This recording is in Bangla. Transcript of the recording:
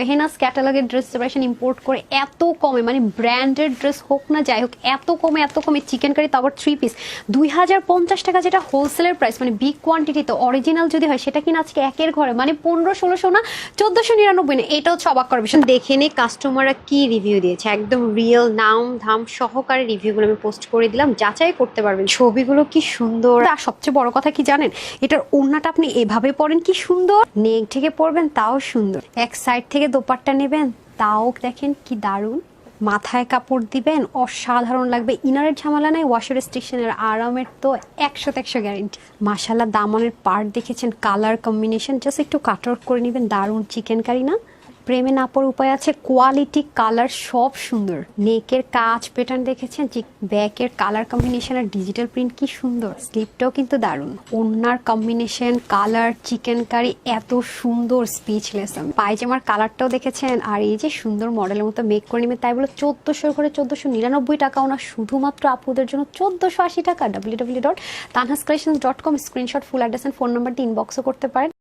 হেনাস ক্যাটালগের ড্রেস সেপারেশন ইম্পোর্ট করে এত কমে মানে ব্র্যান্ডেড ড্রেস হোক না যাই হোক, এত কমে এত কমে চিকেন কারি তারপর থ্রি পিস দুই হাজার পঞ্চাশ টাকা যেটা হোলসেলের প্রাইস মানে বিগ কোয়ান্টিটি তো অরিজিনাল যদি হয়, সেটা কিনা আজকে একের ঘরে মানে পনেরো ষোলোশো না, চোদ্দশো নিরানব্বই না এটা হচ্ছে করার বিষয়। দেখে নে কাস্টমাররা কি রিভিউ দিয়েছে। একদম রিয়েল নাম, ধাম সহকারে রিভিউগুলো আমি পোস্ট করে দিলাম, যাচাই করতে পারবেন ছবিগুলো কি সুন্দর। আর সবচেয়ে বড় কথা কি জানেন? এটার ওড়নাটা আপনি এভাবে পরেন কি সুন্দর, নেক থেকে পরবেন তাও সুন্দর। এক সাইড থেকে দোপাট্টা নেবেন, তাও দেখেন কি দারুণ। মাথায় কাপড় দিবেন, অসাধারণ লাগবে। ইনারের ঝামেলা নাই ওয়াশের স্টেশনের আরামের তো একশো একশো গ্যারেন্টি মাসালা দামনের পার্ট দেখেছেন কালার কম্বিনেশন জাস্ট একটু কাটওয়ার্ক করে নেবেন, দারুণ চিকেন কারি না? প্রেমে না পড়ার উপায় আছে? কোয়ালিটি কালার সব সুন্দর। নেকের কাজ প্যাটার্ন দেখেছেন? যে ব্যাকের কালার কম্বিনেশন আর ডিজিটাল প্রিন্ট কি সুন্দর? স্লিপটাও কিন্তু দারুণ। ওনার কম্বিনেশন কালার চিকেন কারি এত সুন্দর স্পিচলেস আমি। পায়জামার কালারটাও দেখেছেন? আর এই যে সুন্দর মডেলের মতো মেক করে নেবেন তাই বলে চোদ্দোশো করে চোদ্দোশো নিরানব্বই টাকা ওনার শুধুমাত্র আপুদের জন্য চোদ্দোশো আশি টাকা। W W dot Tanhas collection dot com screenshot full address phone number দিয়ে ইনবক্সও করতে পারেন।